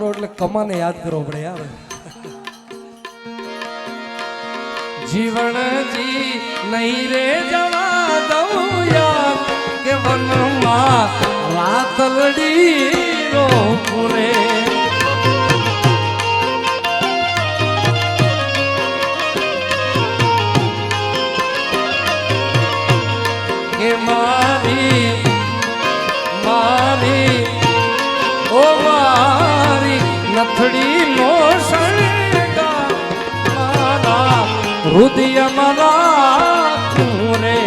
કરો એટલે કમાને યાદ કરવો પડે, યાર. જીવનજી નહીં રે જવા દઉં યાર, કે વનમાં રાતલડી રો. પૂરે નથડી નો મારા હૃદય મારા રે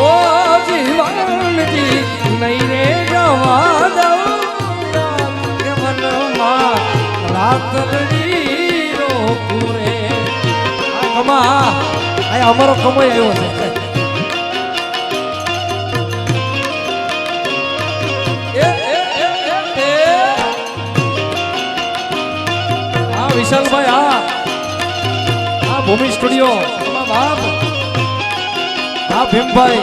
ઓ જીવનજી નહીં રે જવા દઉં મનમાં રાતડી રો પૂરે. આ આ અમારો કમાઈ આવ્યો છે. વિશાલભાઈ હા. હા ભૂમિ સ્ટુડિયો. બાપ હા ભીમભાઈ.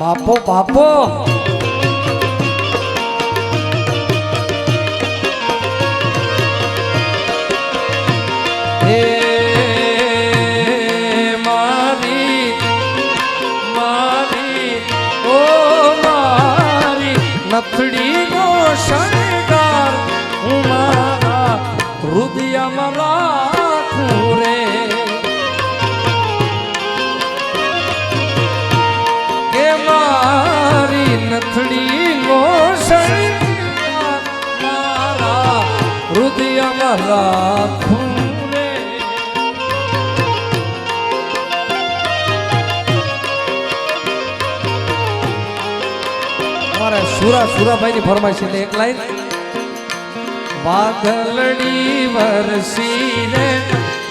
બાપો બાપો. હે હૃદયમાં રાખું રે. કે મારી નથડી નો હૃદયમાં રાખું સુરા સુરાભાઈ ની ફરમાઈશ એટલે એક લાઈન. વાદળડી વરસી રે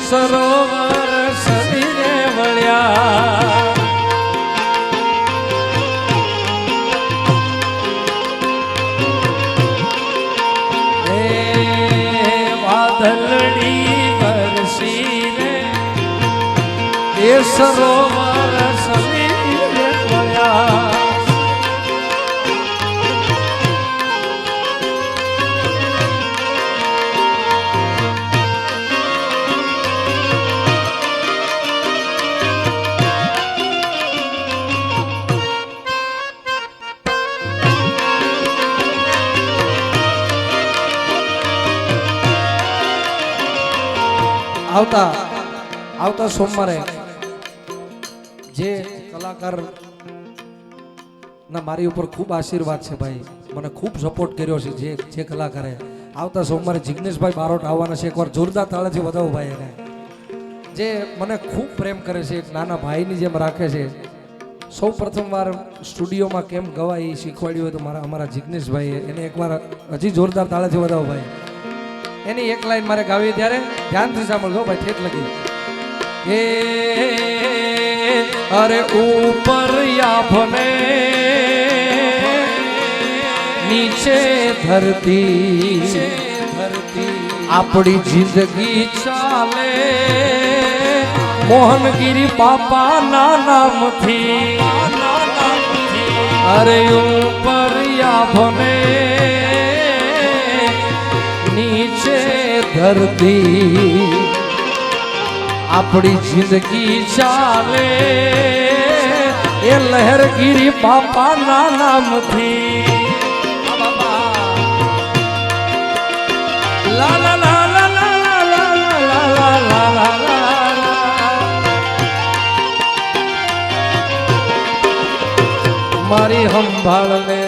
સરોવર સદી રે વળ્યા સરોવર આવતા આવતા સોમવારે જે કલાકાર ના મારી ઉપર ખૂબ આશીર્વાદ છે ભાઈ. મને ખૂબ સપોર્ટ કર્યો છે જે જે કલાકારે. આવતા સોમવારે જિગ્નેશભાઈ બારોટ આવવાના છે. એકવાર જોરદાર તાળાથી વધાવો ભાઈ એને. જે મને ખૂબ પ્રેમ કરે છે, એક નાના ભાઈની જેમ રાખે છે. સૌ પ્રથમવાર સ્ટુડિયોમાં કેમ ગવાય એ શીખવાડ્યું હોય તો મારા, અમારા જિગ્નેશભાઈએ. એને એકવાર હજી જોરદાર તાળાથી વધાવો ભાઈ. એની એક લાઈન મારે ગાવી ત્યારે ધ્યાનથી સાંભળજો, ભાઈ, ઠેઠ લગી એ અરે ઉપર યાભને નીચે ધરતી. આપણી જિંદગી ચાલે. મોહનગીરી બાપાના નામથી. અરે ઉપર યાભને ધરતી આપણી જિંદગી ચાલે. એ લહેરગીરી બાપાના નામથી. મારી સંભાળને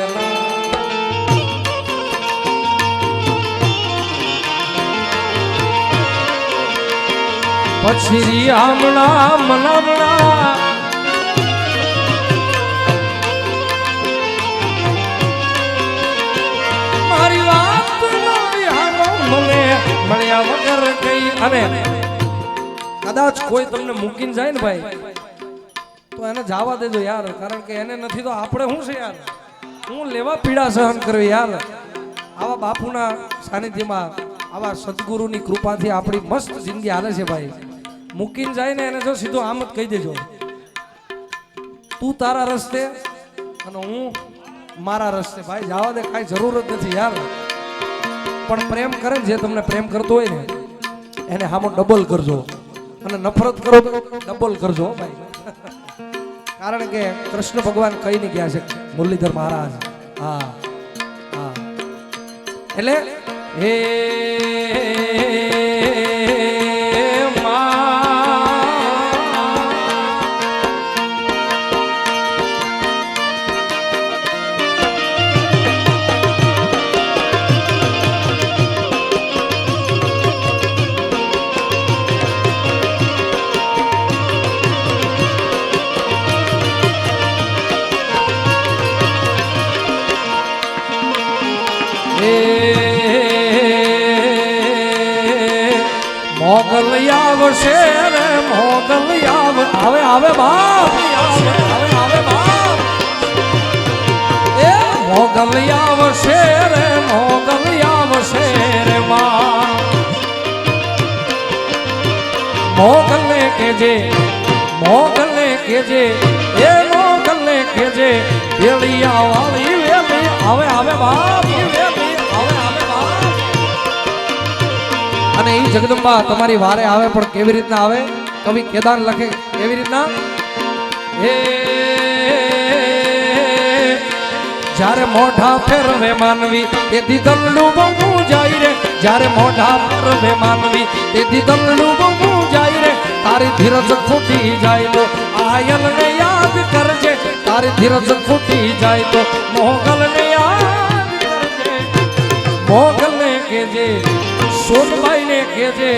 પછી હમણાં મનામણા મારી વાત મને મળ્યા વગર કઈ અને કદાચ કોઈ તમને મૂકીને જાય ને ભાઈ, તો એને જવા દેજો યાર, કારણ કે એને નથી તો આપણે શું છે યાર? હું લેવા પીડા સહન કરવી યાર. આવા બાપુના સાનિધ્યમાં, આવા સદગુરુની કૃપાથી આપણી મસ્ત જિંદગી હાલે છે ભાઈ. મૂકીને જાય ને એને જો સીધો આમ જ કહી દેજો. તું તારા રસ્તે અને હું મારા રસ્તે. ભાઈ જવા દે કાંઈ જરૂર જ નથી યાર. પણ પ્રેમ કરે જે તમને પ્રેમ કરતો હોય ને, એને હામો ડબલ કરજો. અને નફરત કરો ડબલ કરજો ભાઈ. કારણ કે કૃષ્ણ ભગવાન કઈ નહીં ગયા છે, મુરલીધર મહારાજ. હા હા. એટલે, હે મોગલ આવશે રે મોગલ આવ આવે બાપ આવે આવે બાપ. એ મોગલ છે રે મોગલ છે રે માં. મોગલને કેજે મોગલને કેજે એ મોગલને કેજે વેળિયા વાળી. વેલી આવે આવે જગદંબા, તમારી વારે આવે પણ કેવી રીતના આવે? કવિ કેદાર લખે, કેવી રીતના? જ્યારે મોઢા ફેરવે માનવી તે દીદલનું બહુ જાય રે. જ્યારે મોઢા ફેરવે માનવી તે દીદલનું બહુ જાય રે. તારી ધીરજ ખૂટી જાય તો આયલને યાદ કરજે. તારી ધીરજ ખૂટી જાય તો મોગલને યાદ કરજે. મોગલને કેજે સોનબાઈને કેજે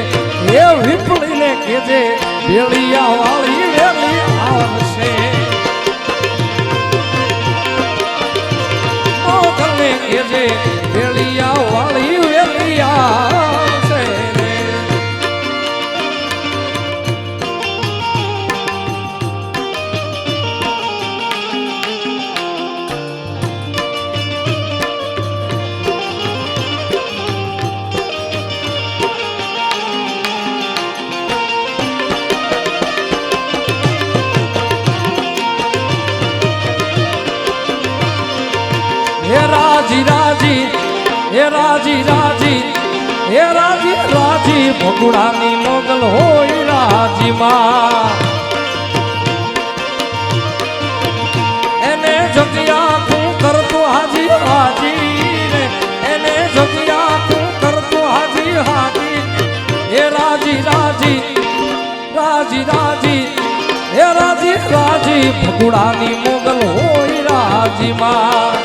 એ વિપળીને કેજે વેળિયા વાળી વેળી આવશે કેજે વેળિયા હે રાજી રાજી, હે રાજી રાજી, ભગુડાની મોગલ હોય રાજી માં એને જગ્યા તું કરતો હાજી હાજી એને જગ્યા તું કરતો હાજી હાજી. હે રાજી રાજી રાજી રાજી. હે રાજી રાજી, ભગુડાની મોગલ હોય રાજી માં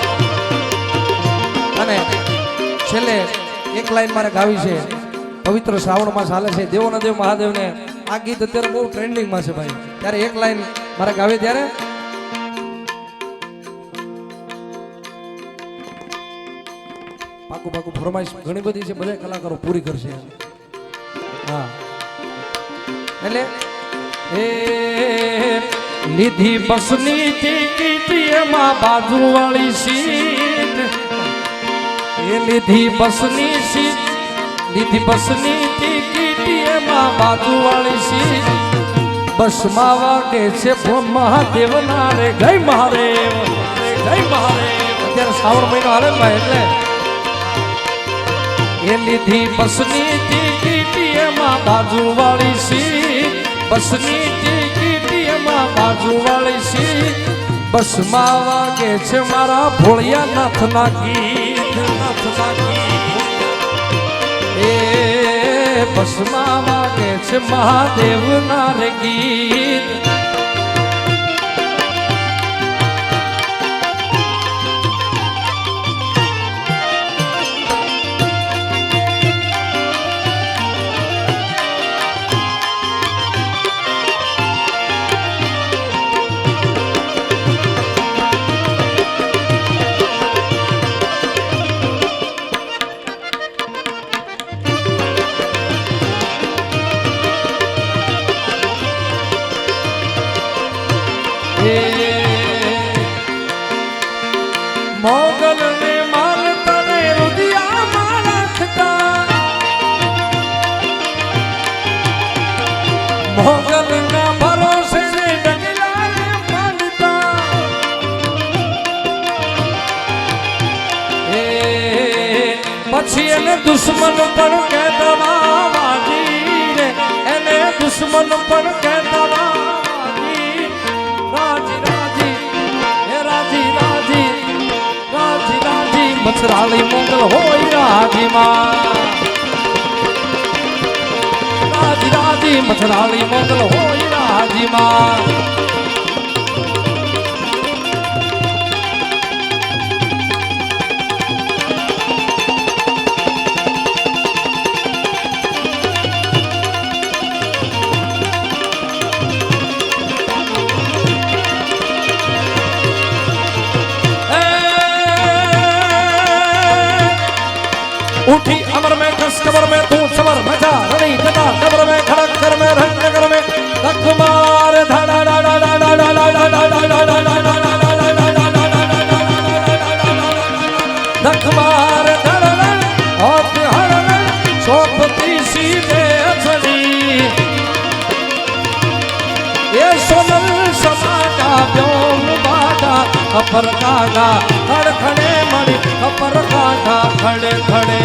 અને છેલ્લે એક લાઈન મારે ગાવી છે. પવિત્ર શ્રાવણ માસ હાલે છે દેવોના દેવ મહાદેવને આ ગીત અત્યારે બહુ ટ્રેન્ડિંગમાં છે ભાઈ. ત્યારે એક લાઈન મારે ગાવી ત્યારે પાકું પાકું ફરમાઈશ ઘણી બધી છે. બધા કલાકારો પૂરી કરશે. હા. એટલે એ લીધી બસની ટિકિટ એમાં બાજુવાળી સીટ એ લીધી બસની સીટ લીધી બસની ટિકિટ એમાં બાજુવાળી સીટ બસમાં વાગે છે ભો મહાદેવ ના રે ગઈ મહાદેવ રે ગઈ મહાદેવ અત્યારે શ્રાવણ મહિનો હાલે ને ભાઈ એટલે એ લીધી બસની ટિકિટ એમાં બાજુવાળી સીટ બસની ટિકિટ એમાં બાજુવાળી સીટ બસમાં વાગે છે મારા ભોળિયા નાથના ગીત નાથના ગીત એ બસમાં વાગે છે મહાદેવના ગીત. રાજી મંગલ હોય રાજીમાં. રાજી રાજી મચરાળી મંગલ હોય રાજીમાં. કાંઠા ખડ ખડે મળી, ખપર કાંઠા ખડે ખડે.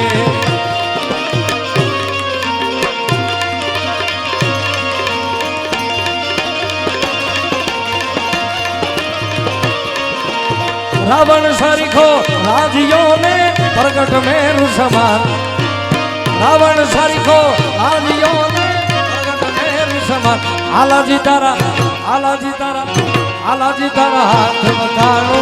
રાવણ સરખો રાજ્યો ને પ્રગટ મેરુ સમાન. રાવણ સરખો રાજ્યો ને પ્રગટ મેરુ સમાન. આલાજી તારા આલાજી તારા આલાજી તારા હાથ વધારો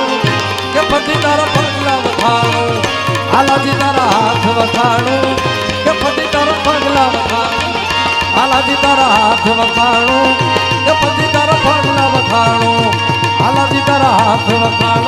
વખાણો કે પતિ તારા પગલા વખાણો આલાજી તારા હાથ વખાણો.